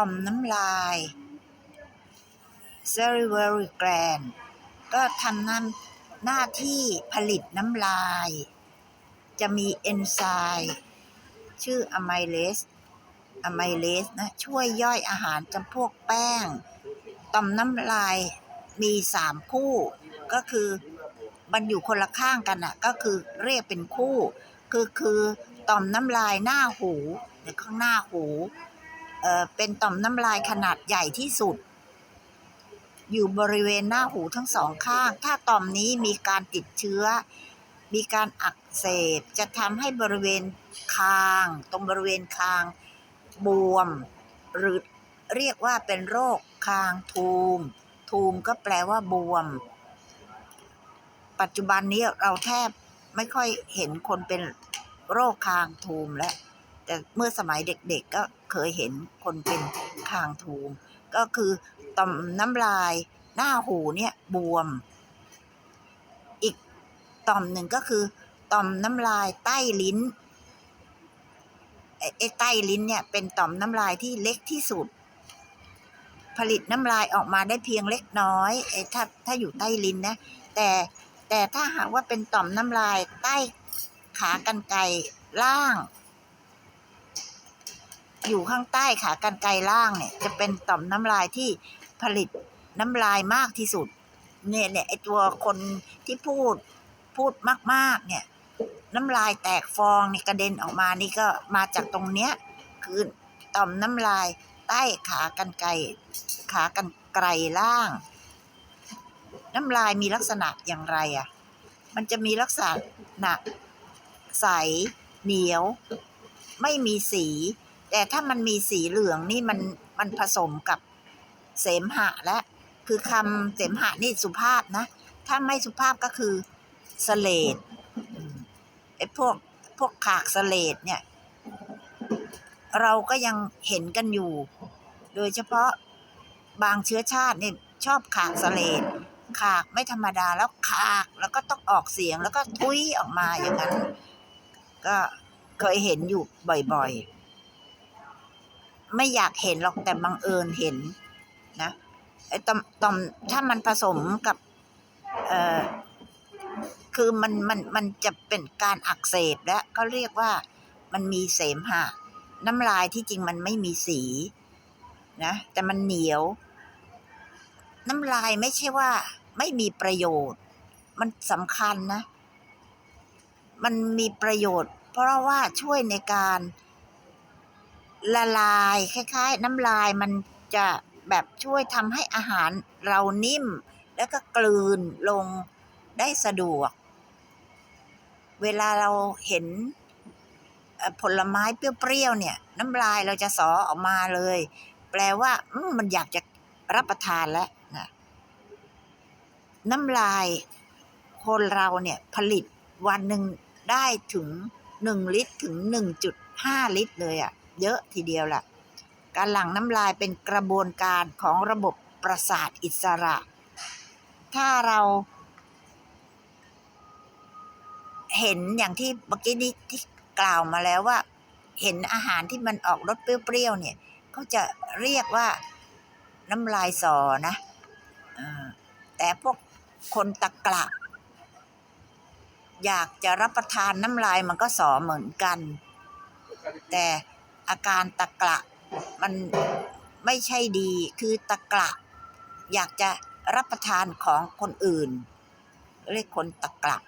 ต่อมน้ำลาย salivary gland ก็ทำหน้าหน้าที่ผลิตน้ำลาย จะมีเอนไซม์ชื่ออะไมเลสอะไมเลสนะช่วยย่อยอาหารจำพวกแป้ง ต่อมน้ำลายมีสามคู่ ก็คือมันอยู่คนละข้างกันอะ ก็คือเรียกเป็นคู่ คือคือต่อมน้ำลายหน้าหูหรือข้างหน้าหู เป็นต่อมน้ำลายขนาดใหญ่ที่สุด อยู่บริเวณหน้าหูทั้งสองข้าง ถ้าต่อมนี้มีการติดเชื้อ มีการอักเสบจะทำให้บริเวณคาง ตรงบริเวณคางบวม หรือเรียกว่าเป็นโรคคางทูม ทูมก็แปลว่าบวม ปัจจุบันนี้เราแทบไม่ค่อยเห็นคนเป็นโรคคางทูมแล้ว แต่เมื่อสมัยเด็กๆก็เคยเห็นคนเป็นคางทูม ก็คือต่อมน้ำลายหน้าหูเนี่ยบวม อีกต่อมหนึ่งก็คือ ต่อมน้ำลายใต้ลิ้นไอ้ไอ้ใต้ลิ้นเนี่ยเป็นต่อมน้ำลายที่เล็กที่สุด ผลิตน้ำลายออกมาได้เพียงเล็กน้อยไอ้ถ้าถ้าอยู่ใต้ลิ้นนะ แต่แต่ถ้าหากว่าเป็นต่อมน้ำลายใต้ขากรรไกรล่าง อยู่ข้างใต้ขากรรไกรล่างเนี่ย จะเป็นต่อมน้ำลายที่ผลิตน้ำลายมากที่สุด เนี่ยเนี่ยไอตัวคนที่พูดพูดมากๆ เนี่ย น้ำลายแตกฟองนี่กระเด็นออกมานี่ก็มาจากตรงเนี้ย คือต่อมน้ำลายใต้ขากรรไกรขากรรไกรล่าง น้ำลายมีลักษณะอย่างไรอะ มันจะมีลักษณะใสเหนียว ไม่มีสี แต่ถ้ามันมีสีเหลืองนี่มันมันผสมกับเสมหะและ คือคำเสมหะนี่สุภาพนะ ถ้าไม่สุภาพก็คือสเลดไอ้พวกพวกขากสเลดเนี่ย เราก็ยังเห็นกันอยู่ โดยเฉพาะบางเชื้อชาติเนี่ยชอบขากสเลดขากไม่ธรรมดาแล้วขากแล้วก็ต้องออกเสียงแล้วก็ทุยออกมาอย่างนั้น ก็เคยเห็นอยู่บ่อยๆ ไม่อยากเห็นหรอกแต่บังเอิญเห็นนะไอ้ต่อมต่อมถ้ามันผสมกับเอ่อคือมันมันมันจะเป็นการอักเสบและก็เรียกว่ามันมีเสมหะ น้ำลายที่จริงมันไม่มีสีนะแต่มันเหนียว น้ำลายไม่ใช่ว่าไม่มีประโยชน์ มันสำคัญนะ มันมีประโยชน์ เพราะว่าช่วยในการ ละลายคล้ายๆ น้ำลายมันจะแบบช่วยทำให้อาหารเรานิ่ม แล้วก็กลืนลงได้สะดวก เวลาเราเห็นผลไม้เปรี้ยวๆเนี่ย น้ำลายเราจะสอออกมาเลย แปลว่ามมันอยากจะรับประทานแล้วนะน้ำลายคนเราเนี่ยผลิตวันหนึ่งได้ถึงหนึ่งลิตรถึงหนึ่งจุดห้าลิตรเลยอะ่ะ เยอะทีเดียวล่ะการหลั่งน้ำลายเป็นกระบวนการของระบบประสาทอิสระ ถ้าเรา เห็นอย่างที่เมื่อกี้นี้ที่กล่าวมาแล้วว่า เห็นอาหารที่มันออกรสเปรี้ยวๆเนี่ยเขาจะเรียกว่าน้ำลายสอนะแต่พวกคนตะกละอยากจะรับประทานน้ำลายมันก็สอเหมือนกัน แต่ อาการตะกละมันไม่ใช่ดีคือตะกละอยากจะรับประทานของคนอื่น เรียกคนตะกละ